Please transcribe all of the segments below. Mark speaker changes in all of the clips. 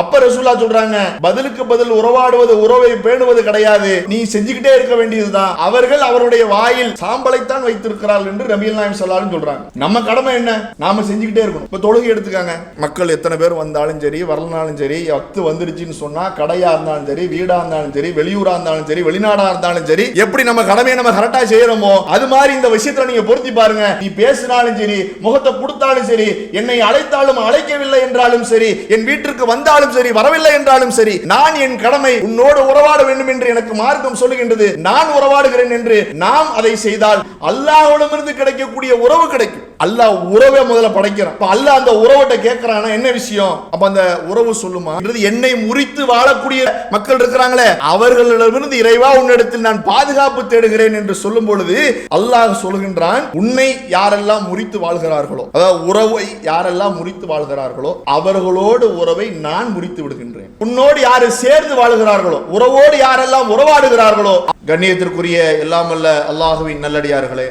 Speaker 1: அப்ப ரசூலா சொல்றாங்க பதிலுக்கு பதில் உறவாடுவது உறவை பேணுவது கிடையாது. நீ செஞ்சுக்கிட்டே இருக்க வேண்டியதுதான். அவர்கள் அவருடைய வாயில் சாம்பலைத்தான் வைத்திருக்கிறார்கள் என்று ரபியல் நாயம் சொல்லாலும் சொல்றாங்க. நம்ம கடமை என்ன? நாம செஞ்சுக்கிட்டே இருக்கணும். இப்ப தொழுகை எடுத்துக்காங்க. மக்கள் எத்தனை பேர் வந்தாலும் சரி வரலனாலும் சரி வக்து வந்துருச்சுன்னு சொன்னா கடையா இருந்தாலும் சரி வீடா இருந்தாலும் சரி வெளியூரா இருந்தாலும் சரி வெளிநாடா இருந்தாலும் சரி எப்படி நம்ம கடமையை நம்ம கரெக்டா செய்யறோமோ அது மாதிரி இந்த விஷயத்துல நீங்க பொருத்தி பாருங்க. நீ பேசினாலும் சரி முகத்தை கொடுத்தாலும் சரி என்னை அழைத்தாலும் அழைக்கவில்லை என்றாலும் சரி என் வீட்டிற்கு வந்தாலும் சரி வரவில்லை என்றாலும் சரி நான் என் கடமை உன்னோடு உறவாட வேண்டும் என்று எனக்கு மார்க்கம் சொல்லுகின்றது. நான் உறவாடுகிறேன் என்று நாம் அதை செய்தால் அல்லாஹ்விடமிருந்து கிடைக்கக்கூடிய உறவு கிடைக்கும். அல்லாஹ் உறவை முதல்ல படைக்கிறான். அப்ப அல்லாஹ் அந்த உறவட்ட கேட்கிறானா என்ன விஷயம்? அப்ப அந்த உறவு சொல்லுமா? என்னை முறித்து வாழக்கூடிய மக்கள் இருக்கிறாங்களே அவர்களிடமிருந்து இறைவா உன்னிடத்தில் நான் பாதுகாப்பு தேடுகிறேன் என்று சொல்லும் பொழுது அல்லாஹ் சொல்கின்றான் உன்னை யாரெல்லாம் முறித்து வாழ்கிறார்களோ அதாவது உறவை யாரெல்லாம் முறித்து வாழ்கிறார்களோ அவர்களோடு உறவை நான் முறித்து விடுகின்றேன். உன்னோடு யாரு சேர்ந்து வாழுகிறார்களோ உறவோடு யாரெல்லாம் உறவாடுகிறார்களோ கண்ணியத்திற்குரிய எல்லாமல்ல அல்லாஹுவின் நல்லடியார்களே.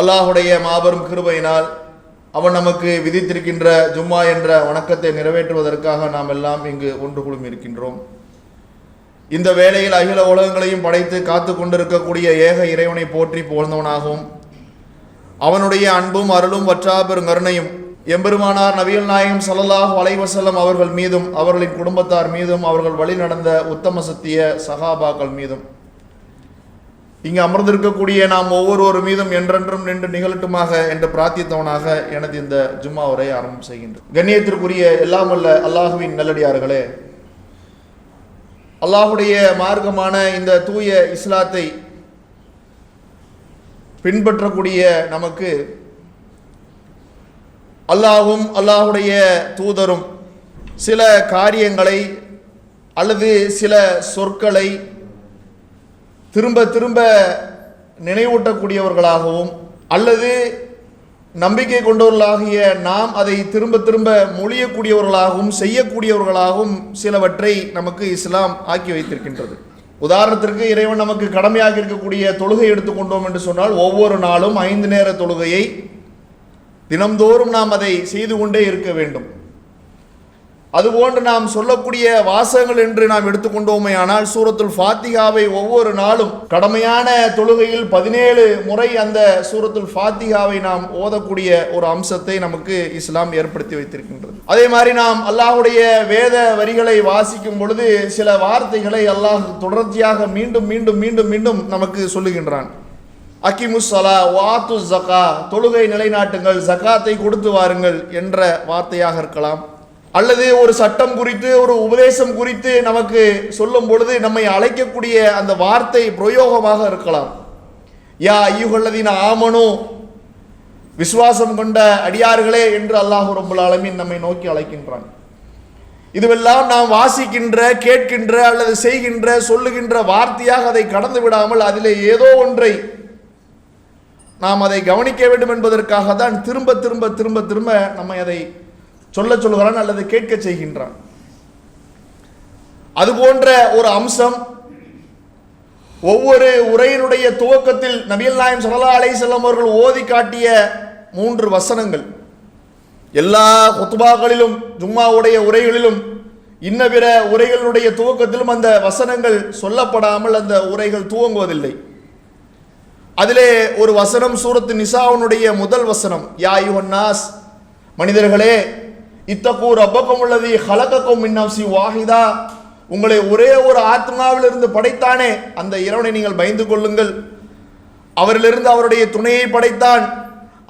Speaker 1: அல்லாஹுடைய மாபெரும் கிருபையினால் அவன் நமக்கு விதித்திருக்கின்ற ஜும்மா என்ற வணக்கத்தை நிறைவேற்றுவதற்காக நாம் எல்லாம் இங்கு ஒன்று குழுமி இருக்கின்றோம். இந்த வேளையில் அகில உலகங்களையும் படைத்து காத்து கொண்டிருக்கக்கூடிய ஏக இறைவனை போற்றி புகழ்ந்தவனாகவும் அவனுடைய அன்பும் அருளும் வற்றா பெருங்கருணையும் எம்பெருமானார் நவியல் நாயகம் ஸல்லல்லாஹு வலைவசல்லம் அவர்கள் மீதும் அவர்களின் குடும்பத்தார் மீதும் அவர்கள் வழி நடந்த உத்தம சத்திய சகாபாக்கள் மீதும். இங்கு அமர்ந்திருக்கக்கூடிய நாம் ஒவ்வொருவர் மீதும் என்றென்றும் நின்று நிகழட்டுமாக என்று பிரார்த்தித்தவனாக எனது இந்த ஜும்மா உரை ஆரம்பம் செய்கின்றேன் கண்ணியத்திற்குரிய எல்லாம் அல்ல அல்லாஹுவின் நல்லடியார்களே அல்லாஹுடைய மார்க்கமான இந்த தூய இஸ்லாத்தை பின்பற்றக்கூடிய நமக்கு அல்லாஹும் அல்லாஹுடைய தூதரும் சில காரியங்களை அல்லது சில சொற்களை திரும்ப திரும்ப நினைவூட்டக்கூடியவர்களாகவும் அல்லது நம்பிக்கை கொண்டவர்களாகிய நாம் அதை திரும்ப திரும்ப மொழியக்கூடியவர்களாகவும் செய்யக்கூடியவர்களாகவும் சிலவற்றை நமக்கு இஸ்லாம் ஆக்கி வைத்திருக்கின்றது. உதாரணத்திற்கு இறைவன் நமக்கு கடமையாக இருக்கக்கூடிய தொழுகை எடுத்துக்கொண்டோம் என்று சொன்னால் ஒவ்வொரு நாளும் ஐந்து நேர தொழுகையை தினம்தோறும் நாம் அதை செய்து கொண்டே இருக்க வேண்டும். அதுபோன்று நாம் சொல்லக்கூடிய வாசகங்கள் என்று நாம் எடுத்துக்கொண்டோமே ஆனால் சூரத்துல் ஃபாத்திகாவை ஒவ்வொரு நாளும் கடமையான தொழுகையில் பதினேழு முறை அந்த சூரத்துல் ஃபாத்திகாவை நாம் ஓதக்கூடிய ஒரு அம்சத்தை நமக்கு இஸ்லாம் ஏற்படுத்தி வைத்திருக்கின்றது. அதே மாதிரி நாம் அல்லாஹுடைய வேத வரிகளை வாசிக்கும் பொழுது சில வார்த்தைகளை அல்லாஹ் தொடர்ச்சியாக மீண்டும் மீண்டும் மீண்டும் மீண்டும் நமக்கு சொல்லுகின்றான். அக்கிமுசலா வாத்து ஜகா தொழுகை நிலைநாட்டுங்கள் ஜகாத்தை கொடுத்து வாருங்கள் என்ற வார்த்தையாக இருக்கலாம். அல்லது ஒரு சட்டம் குறித்து ஒரு உபதேசம் குறித்து நமக்கு சொல்லும் பொழுது நம்மை அழைக்கக்கூடிய அந்த வார்த்தை பிரயோகமாக இருக்கலாம். யா ஐயுகல்லதின் ஆமனோ விசுவாசம் கொண்ட அடியார்களே என்று அல்லாஹு ரபுல் நம்மை நோக்கி அழைக்கின்றான். இதுவெல்லாம் நாம் வாசிக்கின்ற கேட்கின்ற அல்லது செய்கின்ற சொல்லுகின்ற வார்த்தையாக அதை கடந்து விடாமல் அதிலே ஏதோ ஒன்றை நாம் அதை கவனிக்க வேண்டும் என்பதற்காக தான் திரும்ப திரும்ப திரும்ப திரும்ப நம்ம அதை சொல்ல சொல்கிறான் அல்லது கேட்க செய்கின்றான். அது போன்ற ஒரு அம்சம் ஒவ்வொரு உரையினுடைய துவக்கத்தில் நபியல் நாயம் சல்லா அலை செல்லம் அவர்கள் ஓதி காட்டிய மூன்று வசனங்கள். எல்லா குத்துபாக்களிலும் ஜும்மாவுடைய உரைகளிலும் இன்ன பிற உரைகளுடைய துவக்கத்திலும் அந்த வசனங்கள் சொல்லப்படாமல் அந்த உரைகள் துவங்குவதில்லை. அதிலே ஒரு வசனம் சூரத்து நிசாவுனுடைய முதல் வசனம். யா நாஸ் மனிதர்களே இத்தக்கூர் அப்பக்கம் உள்ளது ஹலக்கக்கும் மின்னாசி வாஹிதா. உங்களை ஒரே ஒரு ஆத்மாவிலிருந்து படைத்தானே அந்த இறைவனை நீங்கள் பயந்து கொள்ளுங்கள். அவரிலிருந்து அவருடைய துணையை படைத்தான்.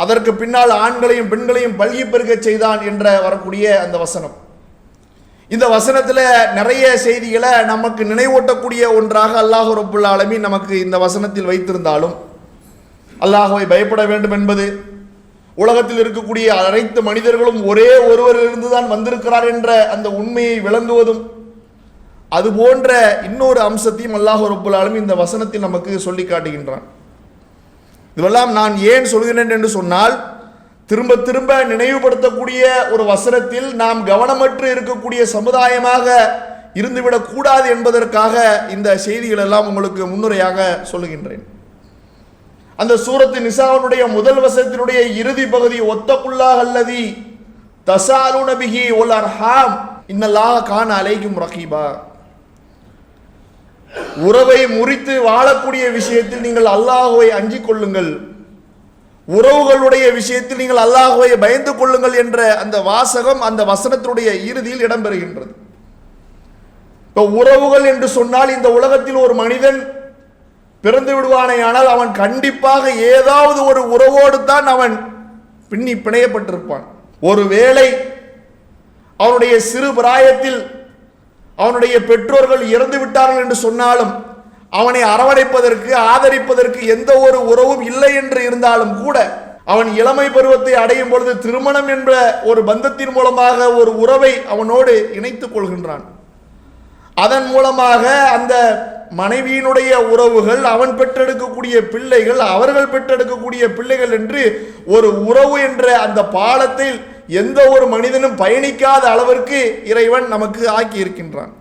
Speaker 1: அதற்கு பின்னால் ஆண்களையும் பெண்களையும் பல்கி பெருகச் செய்தான் என்ற வரக்கூடிய அந்த வசனம். இந்த வசனத்தில் நிறைய செய்திகளை நமக்கு நினைவூட்டக்கூடிய ஒன்றாக அல்லாஹ் ரப்புல் நமக்கு இந்த வசனத்தில் வைத்திருந்தாலும் அல்லாஹுவை பயப்பட வேண்டும் என்பது உலகத்தில் இருக்கக்கூடிய அனைத்து மனிதர்களும் ஒரே ஒருவரிலிருந்து தான் வந்திருக்கிறார் என்ற அந்த உண்மையை விளங்குவதும் அது போன்ற இன்னொரு அம்சத்தையும் அல்லாஹ் ரப்புல் இந்த வசனத்தில் நமக்கு சொல்லி காட்டுகின்றான். இதுவெல்லாம் நான் ஏன் சொல்கிறேன் என்று சொன்னால் திரும்ப திரும்ப நினைவுபடுத்தக்கூடிய ஒரு வசனத்தில் நாம் கவனமற்று இருக்கக்கூடிய சமுதாயமாக இருந்துவிடக்கூடாது என்பதற்காக இந்த செய்திகளெல்லாம் உங்களுக்கு முன்னுரையாக சொல்லுகின்றேன். அந்த சூரத்து நிசாவனுடைய முதல் வசனத்தினுடைய இறுதி பகுதி ஒத்தக்குல்லாஹ் அல்லதி தசாலு நபிகி ஒல் அர்ஹாம். இன்னல்லாஹ் கான் அலைக்கும் ரகீபா. உறவை முறித்து வாழக்கூடிய விஷயத்தில் நீங்கள் அல்லாஹுவை அஞ்சிக் கொள்ளுங்கள். உறவுகளுடைய விஷயத்தில் நீங்கள் அல்லாஹுவை பயந்து கொள்ளுங்கள் என்ற அந்த வாசகம் அந்த வசனத்தினுடைய இறுதியில் இடம்பெறுகின்றது. இப்போ உறவுகள் என்று சொன்னால் இந்த உலகத்தில் ஒரு மனிதன் பிறந்து விடுவானே ஆனால் அவன் கண்டிப்பாக ஏதாவது ஒரு உறவோடு தான் அவன் பின்னி பிணையப்பட்டிருப்பான். ஒருவேளை அவனுடைய சிறு பிராயத்தில் அவனுடைய பெற்றோர்கள் இறந்து விட்டார்கள் என்று சொன்னாலும் அவனை அரவணைப்பதற்கு ஆதரிப்பதற்கு எந்த ஒரு உறவும் இல்லை என்று இருந்தாலும் கூட அவன் இளமை பருவத்தை அடையும் பொழுது திருமணம் என்ற ஒரு பந்தத்தின் மூலமாக ஒரு உறவை அவனோடு இணைத்துக் கொள்கின்றான். அதன் மூலமாக அந்த மனைவியினுடைய உறவுகள் அவன் பெற்றெடுக்கக்கூடிய பிள்ளைகள் அவர்கள் பெற்றெடுக்கக்கூடிய பிள்ளைகள் என்று ஒரு உறவு என்ற அந்த பாலத்தில் எந்த ஒரு மனிதனும் பயணிக்காத அளவிற்கு இறைவன் நமக்கு ஆக்கி இருக்கின்றான்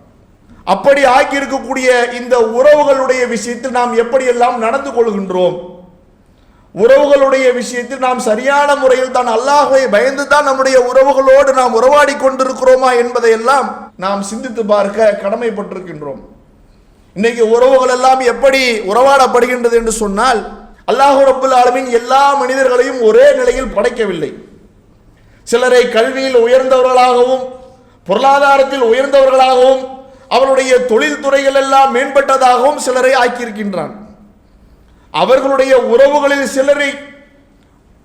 Speaker 1: அப்படி ஆக்கி இருக்கக்கூடிய இந்த உறவுகளுடைய விஷயத்தில் நாம் எப்படியெல்லாம் நடந்து கொள்கின்றோம்? உறவுகளுடைய விஷயத்தில் நாம் சரியான முறையில் தான் அல்லாஹுவை பயந்து தான் நம்முடைய உறவுகளோடு நாம் உறவாடி கொண்டிருக்கிறோமா என்பதையெல்லாம் நாம் சிந்தித்து பார்க்க கடமைப்பட்டிருக்கின்றோம். இன்னைக்கு உறவுகள் எல்லாம் எப்படி உறவாடப்படுகின்றது என்று சொன்னால் அல்லாஹ் ரப்புல் ஆலமின் எல்லா மனிதர்களையும் ஒரே நிலையில் படைக்கவில்லை. சிலரை கல்வியில் உயர்ந்தவர்களாகவும் பொருளாதாரத்தில் உயர்ந்தவர்களாகவும் அவருடைய தொழில் துறைகள் எல்லாம் மேம்பட்டதாகவும் சிலரை ஆக்கியிருக்கின்றான். அவர்களுடைய உறவுகளில் சிலரை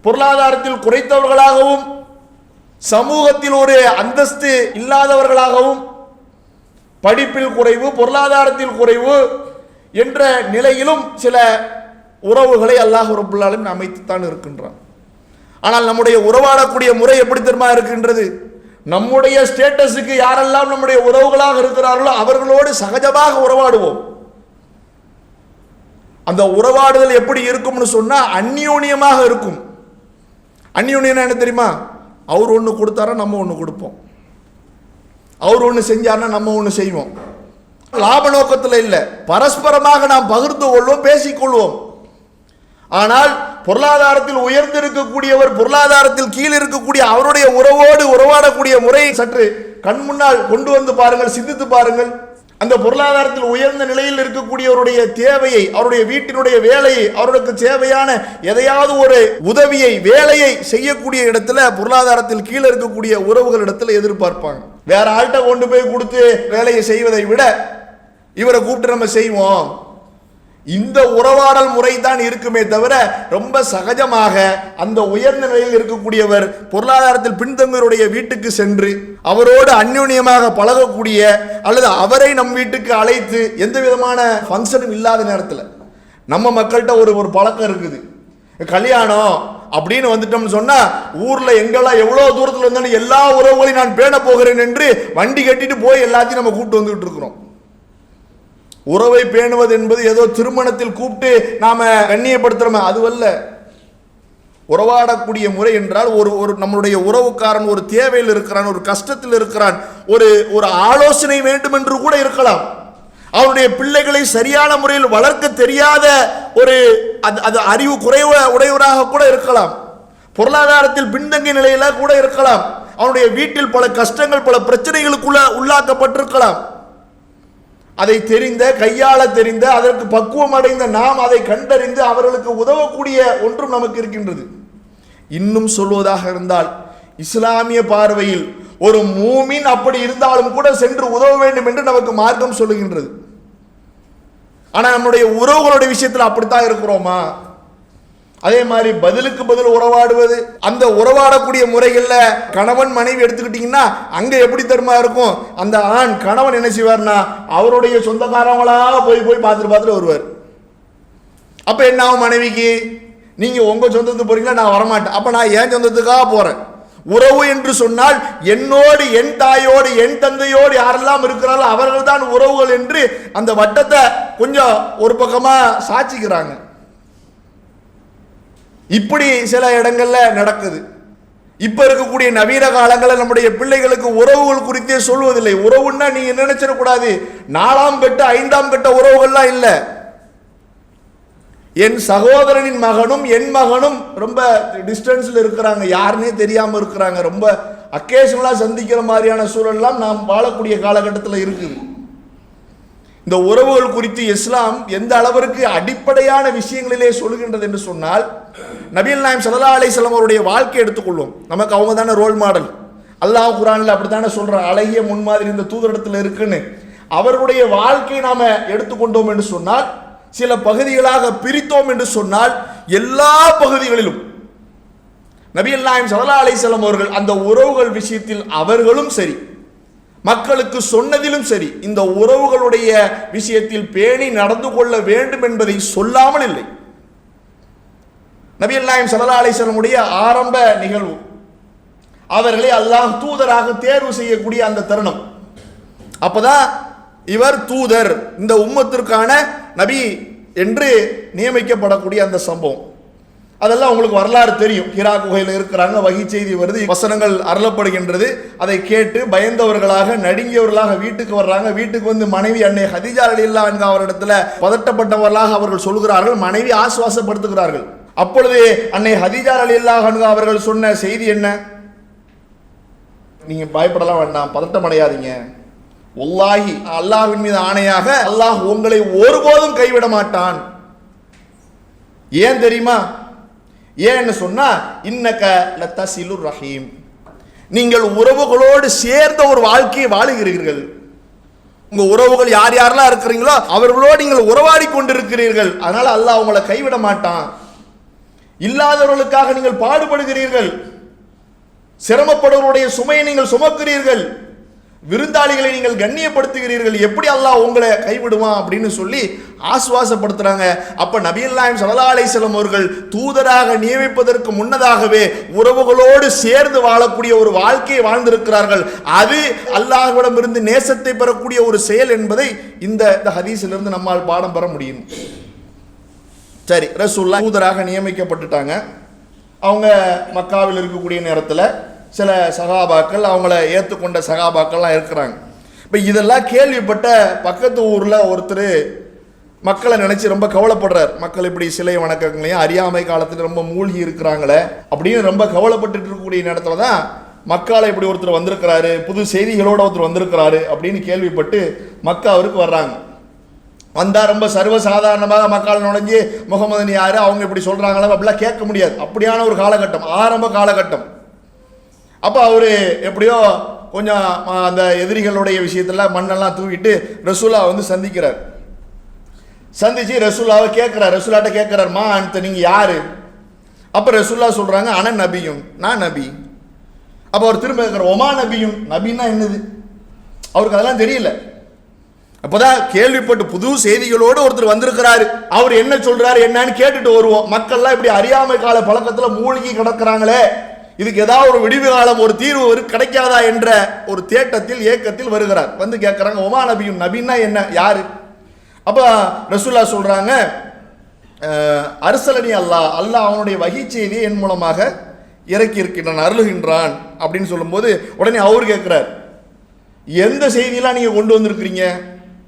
Speaker 1: பொருளாதாரத்தில் குறைத்தவர்களாகவும் சமூகத்தில் ஒரு அந்தஸ்து இல்லாதவர்களாகவும் படிப்பில் குறைவு பொருளாதாரத்தில் குறைவு என்ற நிலையிலும் சில உறவுகளை அல்லாஹ் ரபுல்லாலும் அமைத்துத்தான் இருக்கின்றான். ஆனால் நம்முடைய உறவாடக்கூடிய முறை எப்படி தெரியுமா இருக்கின்றது? நம்முடைய ஸ்டேட்டஸுக்கு யாரெல்லாம் நம்முடைய உறவுகளாக இருக்கிறார்களோ அவர்களோடு சகஜமாக உறவாடுவோம். அந்த உறவாடுதல் எப்படி இருக்கும்னு சொன்னால் அந்யோன்யமாக இருக்கும். அந்யோன்யம் என்ன தெரியுமா? அவர் ஒன்று கொடுத்தாரா நம்ம ஒன்று கொடுப்போம். அவர் ஒன்று செஞ்சார்னா நம்ம ஒன்று செய்வோம். லாப நோக்கத்தில் இல்லை. பரஸ்பரமாக நாம் பகிர்ந்து கொள்வோம் பேசிக்கொள்வோம் ஆனால் பொருளாதாரத்தில் உயர்ந்திருக்கக்கூடியவர் பொருளாதாரத்தில் கீழ் இருக்கக்கூடிய அவருடைய உறவோடு உறவாடக்கூடிய முறையை சற்று கண் முன்னால் கொண்டு வந்து பாருங்கள் சிந்தித்து பாருங்கள். அந்த பொருளாதாரத்தில் உயர்ந்த நிலையில் இருக்கக்கூடியவருடைய தேவையை அவருடைய வீட்டினுடைய வேலையை அவருக்கு தேவையான எதையாவது ஒரு உதவியை வேலையை செய்யக்கூடிய இடத்துல பொருளாதாரத்தில் கீழே இருக்கக்கூடிய உறவுகள் இடத்துல எதிர்பார்ப்பாங்க. வேற ஆள்கிட்ட கொண்டு போய் கொடுத்து வேலையை செய்வதை விட இவரை கூப்பிட்டு நம்ம செய்வோம். இந்த உறவாடல் முறை தான் இருக்குமே தவிர ரொம்ப சகஜமாக அந்த உயர்ந்த நிலையில் இருக்கக்கூடியவர் பொருளாதாரத்தில் பின்தங்கியவருடைய வீட்டுக்கு சென்று அவரோடு அந்யோன்யமாக பழகக்கூடிய அல்லது அவரை நம் வீட்டுக்கு அழைத்து எந்த விதமான ஃபங்க்ஷனும் இல்லாத நேரத்தில் நம்ம மக்கள்கிட்ட ஒரு ஒரு பழக்கம் இருக்குது. கல்யாணம் அப்படின்னு வந்துட்டோம்னு சொன்னால் ஊரில் எங்கெல்லாம் எவ்வளோ தூரத்தில் இருந்தாலும் எல்லா உறவுகளையும் நான் பேண போகிறேன் என்று வண்டி கட்டிட்டு போய் எல்லாத்தையும் நம்ம கூப்பிட்டு வந்துகிட்டு இருக்கிறோம். உறவை பேணுவது என்பது ஏதோ திருமணத்தில் கூப்பிட்டு நாம கண்ணியப்படுத்துறோமே அதுவல்ல உறவாடக்கூடிய முறை என்றால் ஒரு ஒரு நம்மளுடைய உறவுக்காரன் ஒரு தேவையில் இருக்கிறான் ஒரு கஷ்டத்தில் இருக்கிறான் ஒரு ஒரு ஆலோசனை வேண்டும் என்று கூட இருக்கலாம். அவருடைய பிள்ளைகளை சரியான முறையில் வளர்க்க தெரியாத ஒரு அது அது அறிவு குறைவ உடையவராக கூட இருக்கலாம். பொருளாதாரத்தில் பின்தங்கிய நிலையில கூட இருக்கலாம். அவனுடைய வீட்டில் பல கஷ்டங்கள் பல பிரச்சனைகளுக்குள்ள உள்ளாக்கப்பட்டிருக்கலாம். அதை தெரிந்த கையாள தெரிந்த அதற்கு பக்குவம் அடைந்த நாம் அதை கண்டறிந்து அவர்களுக்கு உதவக்கூடிய ஒன்றும் நமக்கு இருக்கின்றது. இன்னும் சொல்வதாக இருந்தால் இஸ்லாமிய பார்வையில் ஒரு மூமின் அப்படி இருந்தாலும் கூட சென்று உதவ வேண்டும் என்று நமக்கு மார்க்கம் சொல்லுகின்றது. ஆனால் நம்முடைய உறவுகளுடைய விஷயத்தில் அப்படித்தான் இருக்கிறோமா? அதே மாதிரி பதிலுக்கு பதில் உறவாடுவது. அந்த உறவாடக்கூடிய முறைகளில் கணவன் மனைவி எடுத்துக்கிட்டிங்கன்னா அங்கே எப்படி தருமா இருக்கும்? அந்த ஆண் கணவன் என்ன செய்வார்னா அவருடைய சொந்தக்காரவங்களாக போய் போய் பார்த்துட்டு பார்த்துட்டு வருவார். அப்போ என்ன ஆகும் மனைவிக்கு? நீங்கள் உங்கள் சொந்தத்துக்கு போகிறீங்களா நான் வரமாட்டேன். அப்போ நான் என் சொந்தத்துக்காக போகிறேன் உறவு என்று சொன்னால் என்னோடு என் தாயோடு என் தந்தையோடு யாரெல்லாம் இருக்கிறாரோ அவர்கள் தான் உறவுகள் என்று அந்த வட்டத்தை கொஞ்சம் ஒரு பக்கமாக சாட்சிக்கிறாங்க இப்படி சில இடங்கள்ல நடக்குது. இப்ப இருக்கக்கூடிய நவீன காலங்களில் நம்முடைய பிள்ளைகளுக்கு உறவுகள் குறித்தே சொல்வதில்லை. உறவுன்னா நீங்க நினைச்சிடக்கூடாது நாலாம் கட்ட ஐந்தாம் கட்ட உறவுகள்லாம் இல்லை. என் சகோதரனின் மகனும் என் மகனும் ரொம்ப டிஸ்டன்ஸில் இருக்கிறாங்க. யாருன்னே தெரியாமல் இருக்கிறாங்க. ரொம்ப அக்கேஷனலாக சந்திக்கிற மாதிரியான சூழல்லாம் நாம் வாழக்கூடிய காலகட்டத்தில் இருக்குது. இந்த உறவுகள் குறித்து இஸ்லாம் எந்த அளவிற்கு அடிப்படையான விஷயங்களிலே சொல்கின்றது என்று சொன்னால் நபீல் நாயம் சல்லா அலிஸ்லாம் அவருடைய வாழ்க்கை எடுத்துக்கொள்வோம். நமக்கு அவங்க தானே ரோல் மாடல் அல்லாஹ் குரானில் அப்படித்தானே சொல்கிற அழகிய முன்மாதிரி இந்த தூதரிடத்தில் இருக்குன்னு. அவருடைய வாழ்க்கையை நாம் எடுத்துக்கொண்டோம் என்று சொன்னால் சில பகுதிகளாக பிரித்தோம் என்று சொன்னால் எல்லா பகுதிகளிலும் நபி அல்லாயம் சல்லா அலிஸ்லாம் அவர்கள் அந்த உறவுகள் விஷயத்தில் அவர்களும் சரி. மக்களுக்கு சொன்னதிலும் சரி இந்த உறவுகளுடைய விஷயத்தில் பேணி நடந்து கொள்ள வேண்டும் என்பதை சொல்லாமல் இல்லை. நபி அல்லாயம் சல்லா அலிசலமுடைய ஆரம்ப நிகழ்வு. அவர்களை அல்லாஹ் தூதராக தேர்வு செய்யக்கூடிய அந்த தருணம். அப்பதான் இவர் தூதர். இந்த உம்மத்திற்கான நபி என்று நியமிக்கப்படக்கூடிய அந்த சம்பவம். அதெல்லாம் உங்களுக்கு வரலாறு தெரியும். ஹிரா குகையில் இருக்கிறாங்க வகி செய்தி வருது வசனங்கள் அருளப்படுகின்றது. அதை கேட்டு பயந்தவர்களாக நடுங்கியவர்களாக வீட்டுக்கு வர்றாங்க. வீட்டுக்கு வந்து மனைவி அன்னை ஹதிஜா அலில்லா என்க அவரிடத்துல பதட்டப்பட்டவர்களாக அவர்கள் சொல்கிறார்கள் மனைவி ஆசுவாசப்படுத்துகிறார்கள். அப்பொழுது அன்னை ஹதிஜா அலில்லா அவர்கள் சொன்ன செய்தி என்ன? நீங்க பயப்படலாம் வேண்டாம் பதட்டம் அடையாதீங்க ஒல்லாஹி அல்லாஹின் மீது ஆணையாக அல்லாஹ் உங்களை ஒருபோதும் கைவிட மாட்டான். ஏன் தெரியுமா? ஏன்னு சொன்னால் இன்னக்க லத்தசிலுர் ரஹீம். நீங்கள் உறவுகளோடு சேர்ந்த ஒரு வாழ்க்கையை வாழுகிறீர்கள். உங்கள் உறவுகள் யார் யாரெல்லாம் இருக்கிறீங்களோ அவர்களோடு நீங்கள் உறவாடி கொண்டிருக்கிறீர்கள். அதனால் அல்லாஹ் அவங்களை கைவிட மாட்டான். இல்லாதவர்களுக்காக நீங்கள் பாடுபடுகிறீர்கள். சிரமப்படுவருடைய சுமையை நீங்கள் சுமக்கிறீர்கள். விருந்தாளிகளை நீங்கள் கண்ணியப்படுத்துகிறீர்கள். எப்படி அல்லாஹ் உங்களை கைவிடுவான் அப்படின்னு சொல்லி ஆசுவாசப்படுத்துறாங்க. அப்ப நபியல்லாயம் நாயம் சல்லா அவர்கள் தூதராக நியமிப்பதற்கு முன்னதாகவே உறவுகளோடு சேர்ந்து வாழக்கூடிய ஒரு வாழ்க்கையை வாழ்ந்திருக்கிறார்கள். அது அல்லாஹ்விடம் இருந்து நேசத்தை பெறக்கூடிய ஒரு செயல் என்பதை இந்த இந்த ஹதீஸிலிருந்து நம்மால் பாடம் பெற முடியும். சரி ரசூல்லா தூதராக நியமிக்கப்பட்டுட்டாங்க. அவங்க மக்காவில் இருக்கக்கூடிய நேரத்தில் சில சகாபாக்கள் அவங்கள ஏற்றுக்கொண்ட சகாபாக்கள்லாம் இருக்கிறாங்க. இப்போ இதெல்லாம் கேள்விப்பட்ட பக்கத்து ஊரில் ஒருத்தர் மக்களை நினச்சி ரொம்ப கவலைப்படுறார். மக்கள் இப்படி சிலை வணக்கங்களையும் அறியாமை காலத்தில் ரொம்ப மூழ்கி இருக்கிறாங்களே அப்படின்னு ரொம்ப கவலைப்பட்டுட்டு இருக்கக்கூடிய நேரத்தில் தான் மக்களை இப்படி ஒருத்தர் வந்திருக்கிறாரு புது செய்திகளோடு ஒருத்தர் வந்திருக்கிறாரு அப்படின்னு கேள்விப்பட்டு மக்கா அவருக்கு வர்றாங்க. வந்தால் ரொம்ப சர்வசாதாரணமாக மக்கள் நுழைஞ்சு முகமது யார் அவங்க இப்படி சொல்கிறாங்களோ அப்படிலாம் கேட்க முடியாது. அப்படியான ஒரு காலகட்டம் ஆரம்ப காலகட்டம். அப்போ அவர் எப்படியோ கொஞ்சம் அந்த எதிரிகளுடைய விஷயத்தில் மண்ணெல்லாம் தூக்கிட்டு ரசூலா வந்து சந்திக்கிறார். சந்திச்சு ரசூலாவை கேட்குறார். ரசூலாட்ட கேட்குறாருமா அடுத்த நீங்கள் யார்? அப்போ ரசூல்லா சொல்கிறாங்க அன நபியும் நான் நபி. அப்போ அவர் திரும்ப கேட்குற ஒமா நபியும் நபின்னா என்னது? அவருக்கு அதெல்லாம் தெரியல. அப்பதான் கேள்விப்பட்டு புது செய்திகளோடு ஒருத்தர் வந்திருக்கிறாரு. அவர் என்ன சொல்கிறாரு என்னன்னு கேட்டுட்டு வருவோம். மக்கள்லாம் இப்படி அறியாமை கால பழக்கத்தில் மூழ்கி கிடக்கிறாங்களே. இதுக்கு ஏதாவது ஒரு விடிவு காலம் ஒரு தீர்வு ஒரு கிடைக்காதா என்ற ஒரு தேட்டத்தில் ஏக்கத்தில் வருகிறார். வந்து கேட்குறாங்க ஒமா நபியும் நபின்னா என்ன? யார்? அப்போ ரசூல்லா சொல்கிறாங்க அரசலனி அல்லாஹ் அல்லாஹ் அவனுடைய வகை செய்தியை என் மூலமாக இறக்கி இருக்கின்றான் அருளுகின்றான். அப்படின்னு சொல்லும்போது உடனே அவர் கேட்குறார் எந்த செய்தியெல்லாம் நீங்கள் கொண்டு வந்திருக்கிறீங்க?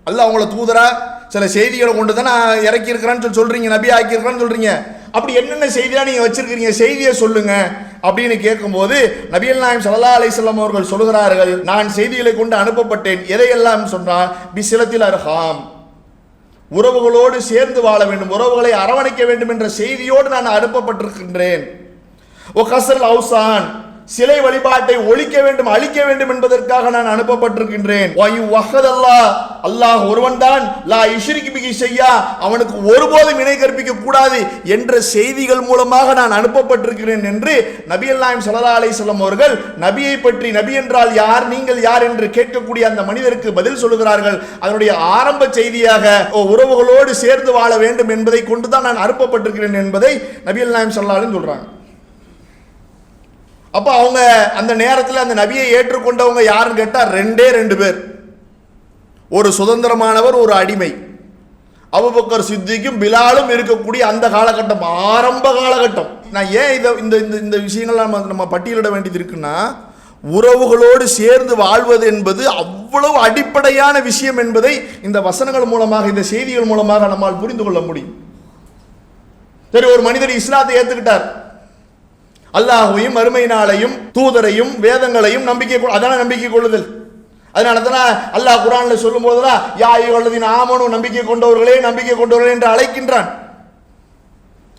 Speaker 1: அல்லாஹ் அவங்கள தூதரா? சில செய்திகளை கொண்டு தான் நான் இறக்கியிருக்கிறேன்னு சொல்லி சொல்கிறீங்க நபி ஆக்கியிருக்கிறேன்னு சொல்கிறீங்க அப்படி என்னென்ன செய்தியாக நீங்கள் வச்சுருக்கிறீங்க? செய்தியை சொல்லுங்கள் அப்படின்னு கேட்கும்போது நபியல் நாயம் சல்லா அலிசல்லாம் அவர்கள் சொல்கிறார்கள் நான் செய்திகளை கொண்டு அனுப்பப்பட்டேன். எதையெல்லாம் சொன்னால் பிசிலத்தில் அர்ஹாம். உறவுகளோடு சேர்ந்து வாழ வேண்டும் உறவுகளை அரவணைக்க வேண்டும் என்ற செய்தியோடு நான் அனுப்பப்பட்டிருக்கின்றேன். ஓ கசல் அவுசான். சிலை வழிபாட்டை ஒழிக்க வேண்டும் அழிக்க வேண்டும் என்பதற்காக நான் அனுப்பப்பட்டிருக்கின்றேன். அல்லாஹ் வஹதல்லாஹ் அல்லாஹ் ஒருவன்தான். லா இஷ்ரிக்கு பிகி செய்யா அவனுக்கு ஒருபோதும் இணை கற்பிக்க கூடாது என்ற செய்திகள் மூலமாக நான் அனுப்பப்பட்டிருக்கிறேன் என்று நபிகள் நாயம் சல்லா அலிஸ்லாம் அவர்கள் நபியை பற்றி நபி என்றால் யார் நீங்கள் யார் என்று கேட்கக்கூடிய அந்த மனிதருக்கு பதில் சொல்லுகிறார்கள். அதனுடைய ஆரம்ப செய்தியாக ஓ, உறவுகளோடு சேர்ந்து வாழ வேண்டும் என்பதை கொண்டுதான் நான் அனுப்பப்பட்டிருக்கிறேன் என்பதை நபி நாயம் சல்லாலும் சொல்றாங்க. அப்போ அவங்க அந்த நேரத்தில் அந்த நபியை ஏற்றுக்கொண்டவங்க யாருன்னு கேட்டால் ரெண்டே ரெண்டு பேர். ஒரு சுதந்திரமானவர் ஒரு அடிமை. அபுபக்கர் சித்திக்கும் பிலாலும் இருக்கக்கூடிய அந்த காலகட்டம் ஆரம்ப காலகட்டம். நான் ஏன் இதை இந்த இந்த இந்த விஷயங்கள் நம்ம நம்ம பட்டியலிட வேண்டியது இருக்குன்னா உறவுகளோடு சேர்ந்து வாழ்வது என்பது அவ்வளவு அடிப்படையான விஷயம் என்பதை இந்த வசனங்கள் மூலமாக இந்த செய்திகள் மூலமாக நம்மால் புரிந்து கொள்ள முடியும். சரி ஒரு மனிதர் இஸ்லாத்தை ஏற்றுக்கிட்டார் அல்லாஹுவையும் மறுமை நாளையும் தூதரையும் வேதங்களையும் நம்பிக்கை கொள்- அதான நம்பிக்கை கொள்ளுதல். அதனால தானே அல்லாஹ் குரான்ல சொல்லும் போதெல்லாம் யாய் ஐயுள்ளதின் ஆமனும் நம்பிக்கை கொண்டவர்களே நம்பிக்கை கொண்டவர்களே என்று அழைக்கின்றான்.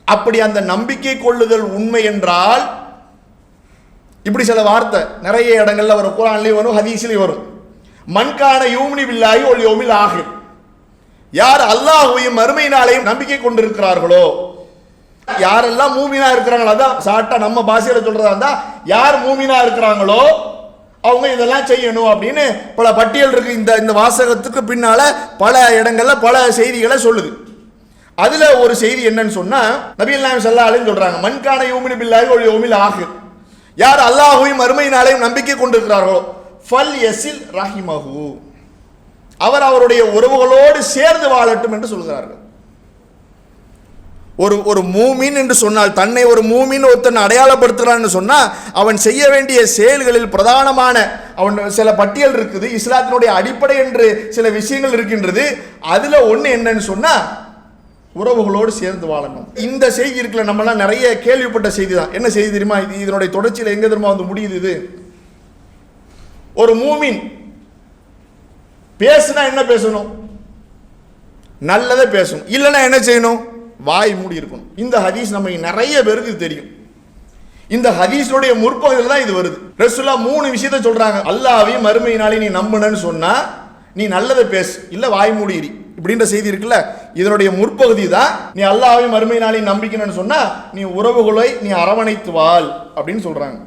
Speaker 1: அப்படி அந்த நம்பிக்கை கொள்ளுதல் உண்மை என்றால் இப்படி சில வார்த்தை நிறைய இடங்கள்ல வரும். குரான்லயும் வரும் ஹதீஸ்லயும் வரும். மண்கான யூமினி வில்லாயி ஒல் யோமில் ஆகும் யார் அல்லாஹுவையும் மறுமை நாளையும் நம்பிக்கை கொண்டிருக்கிறார்களோ யாரெல்லாம் மூமினா இருக்கிறாங்களோ அதான் சாட்டா நம்ம பாஷையில சொல்றதா இருந்தா யார் மூமினா இருக்கிறாங்களோ அவங்க இதெல்லாம் செய்யணும் அப்படின்னு பல பட்டியல் இருக்கு. இந்த இந்த வாசகத்துக்கு பின்னால பல இடங்கள்ல பல செய்திகளை சொல்லுது. அதுல ஒரு செய்தி என்னன்னு சொன்னா நபிகள் நாயம் சல்லாலும் சொல்றாங்க மண்கான யூமினி பில்லாகி ஒரு யோமில் ஆகு யார் அல்லாஹுவையும் மறுமை நம்பிக்கை கொண்டிருக்கிறார்களோ ஃபல் எசில் ரஹிமஹு. அவர் அவருடைய உறவுகளோடு சேர்ந்து வாழட்டும் என்று சொல்கிறார்கள். ஒரு ஒரு மூமின் என்று சொன்னால் தன்னை ஒரு மூமின் ஒருத்தன் அடையாளப்படுத்துகிறான்னு சொன்னால் அவன் செய்ய வேண்டிய செயல்களில் பிரதானமான அவன் சில பட்டியல் இருக்குது இஸ்லாத்தினுடைய அடிப்படை என்று சில விஷயங்கள் இருக்கின்றது. அதில் ஒன்று என்னன்னு சொன்னால் உறவுகளோடு சேர்ந்து வாழணும். இந்த செய்தி இருக்குல்ல நம்மலாம் நிறைய கேள்விப்பட்ட செய்தி தான் என்ன செய்தி தெரியுமா? இது இதனுடைய தொடர்ச்சியில் எங்கே தெரியுமா வந்து முடியுது இது? ஒரு மூமின் பேசுனா என்ன பேசணும்? நல்லதை பேசணும். இல்லைன்னா என்ன செய்யணும்? வாய் மூடி இருக்கணும். இந்த ஹதீஸ் நம்ம நிறைய பேருக்கு தெரியும். இந்த ஹதீஸுடைய முற்பகுதியில் தான் இது வருது. ரசுல்லா மூணு விஷயத்த சொல்றாங்க. அல்லாவையும் மறுமையினாலே நீ நம்புனன்னு சொன்னா நீ நல்லதை பேசு. இல்லை வாய் மூடி இப்படின்ற செய்தி இருக்குல்ல? இதனுடைய முற்பகுதி தான் நீ அல்லாவையும் மறுமையினாலே நம்பிக்கணும்னு சொன்னா நீ உறவுகளை நீ அரவணைத்து வாழ் அப்படின்னு சொல்றாங்க.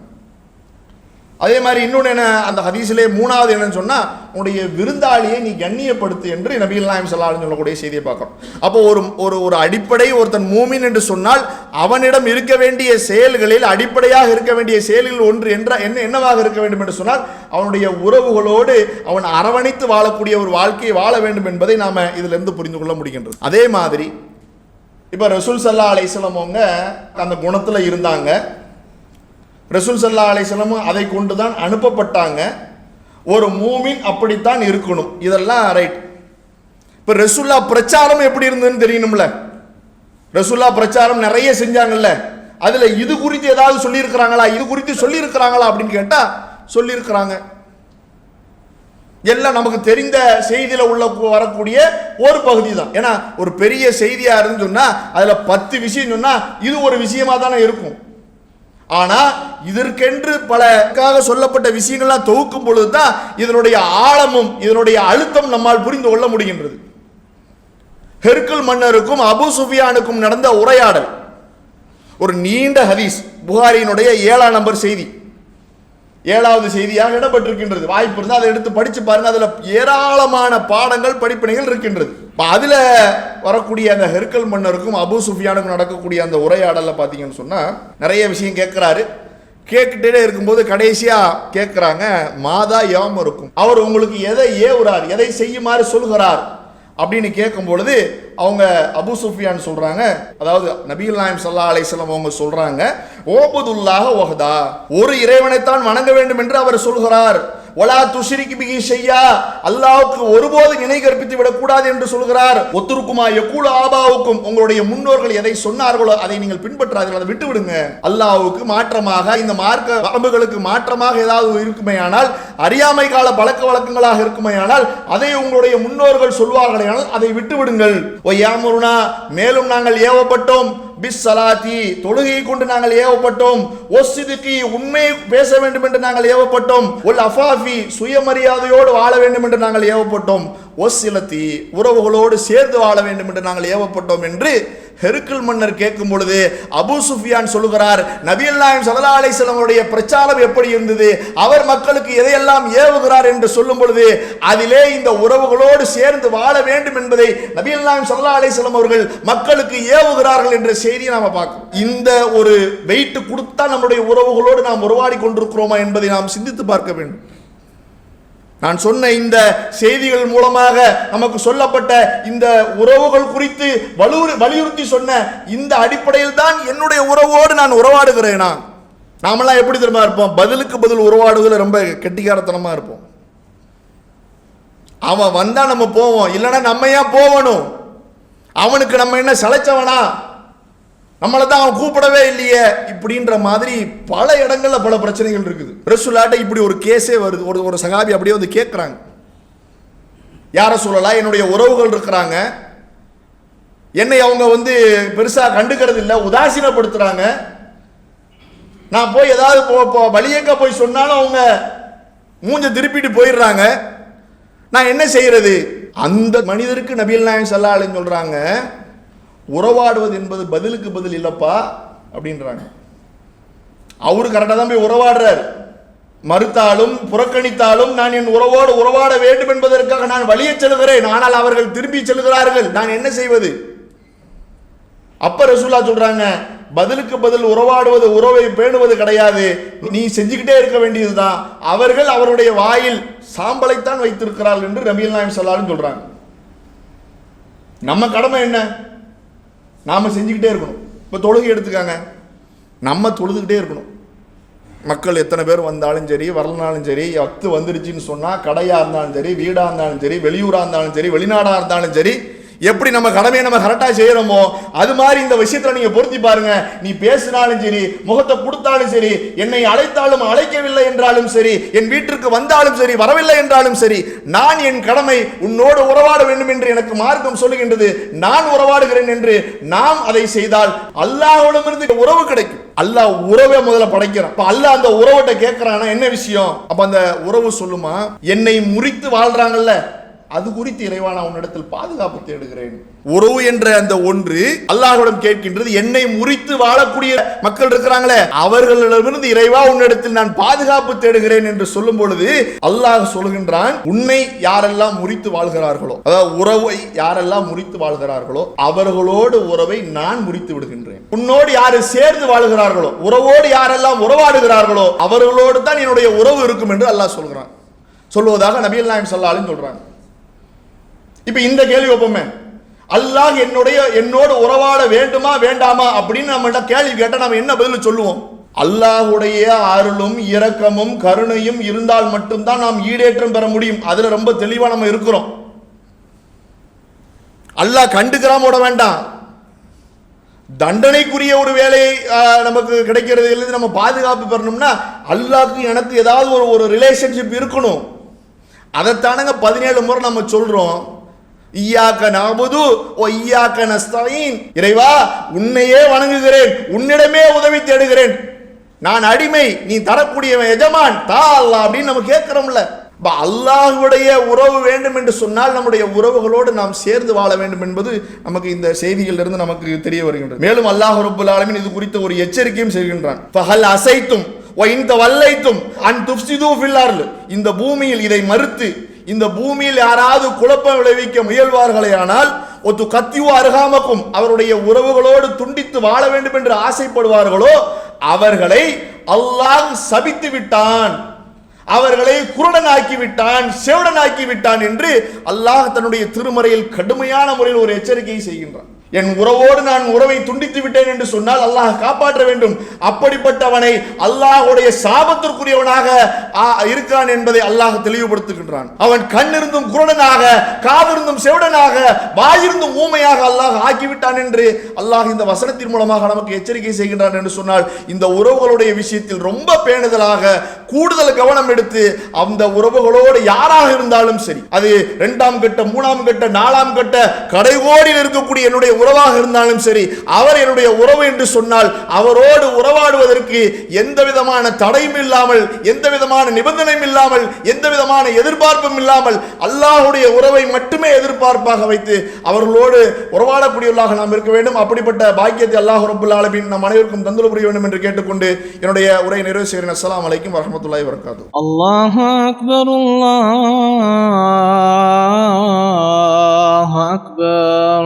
Speaker 1: அதே மாதிரி இன்னொன்று என்ன அந்த ஹதீஸிலே மூணாவது என்னன்னு சொன்னால் உன்னுடைய விருந்தாளியை நீ கண்ணியப்படுத்து என்று நபிகள் நாயம் சொல்லாலும் சொல்லக்கூடிய செய்தியை பார்க்குறோம். அப்போ ஒரு ஒரு ஒரு அடிப்படை ஒருத்தன் மூமின் என்று சொன்னால் அவனிடம் இருக்க வேண்டிய செயல்களில் அடிப்படையாக இருக்க வேண்டிய செயல்கள் ஒன்று என்ற என்ன என்னவாக இருக்க வேண்டும் என்று சொன்னால் அவனுடைய உறவுகளோடு அவன் அரவணைத்து வாழக்கூடிய ஒரு வாழ்க்கையை வாழ வேண்டும் என்பதை நாம் இதிலிருந்து புரிந்து கொள்ள முடிகின்றது. அதே மாதிரி இப்போ ரசூல் சல்லா அலைசலம் அவங்க அந்த குணத்தில் இருந்தாங்க. ரசூல் சல்லா அலிஸ்லமும் அதை கொண்டு தான் அனுப்பப்பட்டாங்க. ஒரு மூமின் அப்படித்தான் இருக்கணும். இதெல்லாம் ரைட் இப்போ ரசுல்லா பிரச்சாரம் எப்படி இருந்ததுன்னு தெரியணும்ல? ரசுல்லா பிரச்சாரம் நிறைய செஞ்சாங்கல்ல? அதில் இது குறித்து ஏதாவது சொல்லியிருக்கிறாங்களா? இது குறித்து சொல்லியிருக்கிறாங்களா அப்படின்னு கேட்டால் சொல்லியிருக்கிறாங்க. எல்லாம் நமக்கு தெரிந்த செய்தியில் உள்ள வரக்கூடிய ஒரு பகுதி தான் ஏன்னா ஒரு பெரிய செய்தியாக இருந்து அதில் பத்து விஷயம் சொன்னால் இது ஒரு விஷயமாக தானே இருக்கும். ஆனால் இதற்கென்று பலக்காக சொல்லப்பட்ட விஷயங்கள்லாம் தொகுக்கும் பொழுது தான் இதனுடைய ஆழமும் இதனுடைய அழுத்தம் நம்மால் புரிந்து கொள்ள முடிகின்றது. ஹெர்குல் மன்னருக்கும் அபு சுஃபியானுக்கும் நடந்த உரையாடல். ஒரு நீண்ட ஹதீஸ் புகாரியினுடைய ஏழாம் நம்பர் செய்தி. ஏழாவது செய்தியாக இடம்பெற்றிருக்கின்றது. வாய்ப்பு இருந்தால் அதை எடுத்து படித்து பாருங்க. அதில் ஏராளமான பாடங்கள் படிப்பினைகள் இருக்கின்றது. இப்போ அதில் வரக்கூடிய அந்த ஹெர்கல் மன்னருக்கும் அபு சுஃபியானுக்கும் நடக்கக்கூடிய அந்த உரையாடலில் பார்த்தீங்கன்னு சொன்னால் நிறைய விஷயம் கேட்குறாரு கேட்டுட்டே இருக்கும்போது கடைசியாக கேட்குறாங்க மாதா யோம் இருக்கும் அவர் உங்களுக்கு எதை ஏவுறார்? எதை செய்யுமாறு சொல்கிறார்? அப்படின்னு கேட்கும் பொழுது அவங்க அபு சுஃபியான் சொல்கிறாங்க அதாவது நபீல் நாயம் சல்லா அலைஹிஸ்ஸலாம் அவங்க சொல்கிறாங்க ஓபதுல்லாக ஒஹதா ஒரு இறைவனைத்தான் வணங்க வேண்டும் என்று அவர் சொல்கிறார். ஒலா துஷிரிக்கு பிகி செய்யா அல்லாவுக்கு ஒருபோது இணை கற்பித்து விடக்கூடாது என்று சொல்கிறார். ஒத்துருக்குமா? எக்கூல ஆபாவுக்கும் உங்களுடைய முன்னோர்கள் எதை சொன்னார்களோ அதை நீங்கள் பின்பற்றாதீர்கள். அதை விட்டு விடுங்க அல்லாவுக்கு மாற்றமாக இந்த மார்க்க வரம்புகளுக்கு மாற்றமாக ஏதாவது இருக்குமேயானால் அறியாமை கால பழக்க வழக்கங்களாக இருக்குமேயானால் அதை உங்களுடைய முன்னோர்கள் சொல்வார்களேயானால் அதை விட்டு விடுங்கள் ஒய்யாமுருனா மேலும் நாங்கள் ஏவப்பட்டோம். பிஸ் சலாத்தி தொழுகையை கொண்டு நாங்கள் ஏவப்பட்டோம். ஒசிதுக்கு உண்மை பேச வேண்டும் என்று நாங்கள் ஏவப்பட்டோம். ஒல் அஃபாஃபி சுயமரியாதையோடு வாழ வேண்டும் என்று நாங்கள் ஏவப்பட்டோம். ஒசிலத்தி உறவுகளோடு சேர்ந்து வாழ வேண்டும் என்று நாங்கள் ஏவப்பட்டோம் என்று ஹெருக்கல் மன்னர் கேட்கும் பொழுது அபு சுஃபியான் சொல்லுகிறார் நபியல் நாயம் சல்லா அலிஸ்லாமுடைய பிரச்சாரம் எப்படி இருந்தது? அவர் மக்களுக்கு எதையெல்லாம் ஏவுகிறார் என்று சொல்லும் பொழுது அதிலே இந்த உறவுகளோடு சேர்ந்து வாழ வேண்டும் என்பதை நபியல் நாயம் சல்லா அலிஸ்லாம் அவர்கள் மக்களுக்கு ஏவுகிறார்கள் என்ற செய்தியை நாம பார்க்கணும் இந்த ஒரு வெயிட் கொடுத்தா நம்முடைய உறவுகளோடு நாம் உருவாடி கொண்டிருக்கிறோமா என்பதை நாம் சிந்தித்து பார்க்க வேண்டும். நான் சொன்ன இந்த செய்திகள் மூலமாக நமக்கு சொல்லப்பட்ட இந்த உறவுகள் குறித்து வலு வலியுறுத்தி சொன்ன இந்த அடிப்படையில் தான் என்னுடைய உறவோடு நான் உறவாடுகிறேனா? நாமெல்லாம் எப்படி தெரியுமா இருப்போம்? பதிலுக்கு பதில் உறவாடுவதில் ரொம்ப கெட்டிக்காரத்தனமாக இருப்போம். அவன் வந்தா நம்ம போவோம். இல்லைன்னா நம்ம ஏன் போகணும்? அவனுக்கு நம்ம என்ன சளைச்சவனா? நம்மளை தான் அவன் கூப்பிடவே இல்லையே இப்படின்ற மாதிரி பல இடங்களில் பல பிரச்சனைகள் இருக்குது. ரசூலாட்ட இப்படி ஒரு கேஸே வருது. ஒரு ஒரு சகாபி அப்படியே வந்து கேட்குறாங்க யாரை சொல்லலாம் என்னுடைய உறவுகள் இருக்கிறாங்க. என்னை அவங்க வந்து பெருசாக கண்டுக்கிறது இல்லை உதாசீனப்படுத்துகிறாங்க நான் போய் ஏதாவது போ வழியங்க போய் சொன்னாலும் அவங்க மூஞ்ச திருப்பிட்டு போயிடுறாங்க. நான் என்ன செய்யறது? அந்த மனிதருக்கு நபிகள் நாயகம் சல்லாஹ் சொல்கிறாங்க உறவாடுவது என்பது பதிலுக்கு பதில் இல்லைப்பா அப்படின்றாங்க. அவரு கரெக்டாக தான் போய் உறவாடுறார். மறுத்தாலும் புறக்கணித்தாலும் நான் என் உறவோடு உறவாட வேண்டும் என்பதற்காக நான் வழியே செல்கிறேன். ஆனால் அவர்கள் திரும்பி செல்கிறார்கள். நான் என்ன செய்வது? அப்ப ரசூலா சொல்றாங்க பதிலுக்கு பதில் உறவாடுவது உறவை பேணுவது கிடையாது. நீ செஞ்சுக்கிட்டே இருக்க வேண்டியதுதான். அவர்கள் அவருடைய வாயில் சாம்பலைத்தான் வைத்திருக்கிறார்கள் என்று ரபியல் நாயம் சொல்லாலும் சொல்றாங்க. நம்ம கடமை என்ன? நாம் செஞ்சுக்கிட்டே இருக்கணும். இப்போ தொழுகை எடுத்துக்காங்க. நம்ம தொழுதுகிட்டே இருக்கணும். மக்கள் எத்தனை பேர் வந்தாலும் சரி வரலனாலும் சரி பத்து வந்துருச்சுன்னு சொன்னால் கடையாக இருந்தாலும் சரி வீடாக இருந்தாலும் சரி வெளியூராக இருந்தாலும் சரி வெளிநாடாக இருந்தாலும் சரி எப்படி நம்ம கடமையை நம்ம கரெக்டாக செய்கிறோமோ அது மாதிரி இந்த விஷயத்தில் நீங்கள் பொருத்தி பாருங்க. நீ பேசினாலும் சரி முகத்தை கொடுத்தாலும் சரி என்னை அழைத்தாலும் அழைக்கவில்லை என்றாலும் சரி என் வீட்டிற்கு வந்தாலும் சரி வரவில்லை என்றாலும் சரி நான் என் கடமை உன்னோடு உறவாட வேண்டும் என்று எனக்கு மார்க்கம் சொல்லுகின்றது. நான் உறவாடுகிறேன் என்று நாம் அதை செய்தால் அல்லாஹோடமிருந்து உறவு கிடைக்கும். அல்லாஹ் உறவை முதல்ல படைக்கிறான். அப்ப அல்லாஹ் அந்த உறவட்ட கேட்கிறான்னா என்ன விஷயம்? அப்ப அந்த உறவு சொல்லுமா? என்னை முறித்து வாழ்றாங்கல்ல. அது குறித்து இறைவா நான் உன்னிடத்தில் பாதுகாப்பு தேடுகிறேன். உறவு என்ற அந்த ஒன்று அல்லாஹுடன் கேட்கின்றது. என்னை முறித்து வாழக்கூடிய மக்கள் இருக்கிறாங்களே அவர்களிடமிருந்து இறைவா உன்னிடத்தில் நான் பாதுகாப்பு தேடுகிறேன் என்று சொல்லும் பொழுது அல்லாஹ் சொல்கின்றான் உன்னை யாரெல்லாம் முறித்து வாழ்கிறார்களோ அதாவது உறவை யாரெல்லாம் முறித்து வாழ்கிறார்களோ அவர்களோடு உறவை நான் முறித்து விடுகின்றேன். உன்னோடு யாரு சேர்ந்து வாழ்கிறார்களோ உறவோடு யாரெல்லாம் உறவாடுகிறார்களோ அவர்களோடு தான் என்னுடைய உறவு இருக்கும் என்று அல்லாஹ் சொல்கிறான். சொல்லுவதாக நபிகள் நாயம் சொல்லாலும் சொல்றாங்க. இப்போ இந்த கேள்வி வைப்போமே. அல்லாஹ் என்னுடைய என்னோடு உறவாட வேண்டுமா வேண்டாமா அப்படின்னு நம்மகிட்ட கேள்வி கேட்டால் நம்ம என்ன பதில் சொல்லுவோம்? அல்லாஹுடைய அருளும் இரக்கமும் கருணையும் இருந்தால் மட்டும்தான் நாம் ஈடேற்றம் பெற முடியும். அதில் ரொம்ப தெளிவாக நம்ம இருக்கிறோம். அல்லாஹ் கண்டுக்கிறாம விட வேண்டாம். தண்டனைக்குரிய ஒரு வேலை நமக்கு கிடைக்கிறது இல்லை நம்ம பாதுகாப்பு பெறணும்னா அல்லாஹ்க்கு எனக்கு ஏதாவது ஒரு ஒரு ரிலேஷன்ஷிப் இருக்கணும். அதைத்தானங்க பதினேழு முறை நம்ம சொல்கிறோம் ஈயாக்க நாபுது ஓ ஈயாக்க நஸ்தாயின் இறைவா உன்னையே வணங்குகிறேன் உன்னிடமே உதவி தேடுகிறேன். நான் அடிமை நீ தரக்கூடியவன் எஜமான் தா அல்லா அப்படின்னு நம்ம கேட்கிறோம்ல. அப்ப அல்லாஹுடைய உறவு வேண்டும் என்று சொன்னால் நம்முடைய உறவுகளோடு நாம் சேர்ந்து வாழ வேண்டும் என்பது நமக்கு இந்த செய்திகளிலிருந்து நமக்கு தெரிய வருகின்றது. மேலும் அல்லாஹ் ரபுல் ஆலமின் இது குறித்த ஒரு எச்சரிக்கையும் செய்கின்றான். ஃபஹல் அசைத்தும் இந்த வல்லைத்தும் அன் துஃப்சிது ஃபில் இந்த பூமியில் இதை மறுத்து இந்த பூமியில் யாராவது குழப்பம் விளைவிக்க முயல்வார்களே ஆனால் ஒத்து கத்தியோ அருகாமக்கும் அவருடைய உறவுகளோடு துண்டித்து வாழ வேண்டும் என்று ஆசைப்படுவார்களோ அவர்களை அல்லாஹ் சபித்து விட்டான். அவர்களை குருடனாக்கி விட்டான் செவிடனாக்கி விட்டான் என்று அல்லாஹ் தன்னுடைய திருமறையில் கடுமையான முறையில் ஒரு எச்சரிக்கையை செய்கின்றான். என் உறவோடு நான் உறவை துண்டித்து விட்டேன் என்று சொன்னால் அல்லாஹ் காப்பாற்ற வேண்டும். அப்படிப்பட்டவனை அல்லாஹுடைய சாபத்திற்குரியவனாக ஆ, இருக்கிறான் என்பதை அல்லாஹ் தெளிவுபடுத்துகின்றான். அவன் கண்ணிருந்தும் குருடனாக காதிருந்தும் செவிடனாக வாயிருந்தும் ஊமையாக அல்லாஹ் ஆக்கிவிட்டான் என்று அல்லாஹ் இந்த வசனத்தின் மூலமாக நமக்கு எச்சரிக்கை செய்கின்றான் என்று சொன்னால் இந்த உறவுகளுடைய விஷயத்தில் ரொம்ப பேணுதலாக கூடுதல் கவனம் எடுத்து அந்த உறவுகளோடு யாராக இருந்தாலும் சரி அது இரண்டாம் கட்ட மூணாம் கட்ட நாலாம் கட்ட கடைகோடியில் இருக்கக்கூடிய என்னுடைய உறவாக இருந்தாலும் சரி அவர் என்னுடைய உறவு என்று சொன்னால் அவரோடு உறவாடுவதற்கு எந்த விதமான தடையும் இல்லாமல் எந்த விதமான நிபந்தனையும் இல்லாமல் எந்த விதமான எதிர்பார்ப்பும் இல்லாமல் அல்லாஹ்வுடைய உறவை மட்டுமே எதிர்பார்ப்பாக வைத்து அவர்களோடு உறவாடக்கூடியவர்களாக நாம் இருக்க வேண்டும் அப்படிப்பட்ட பாக்கியத்தை அல்லாஹ் ரபுல் ஆலமீன் நம் அனைவருக்கும் தந்துள்ள புரிய வேண்டும் என்று கேட்டுக்கொண்டு என்னுடைய உரை நிறைவு செய்கிறேன் அஸ்ஸலாமு அலைக்கும் வரஹ்மத்துல்லாஹி வரகாத்து
Speaker 2: الله أكبر الله أكبر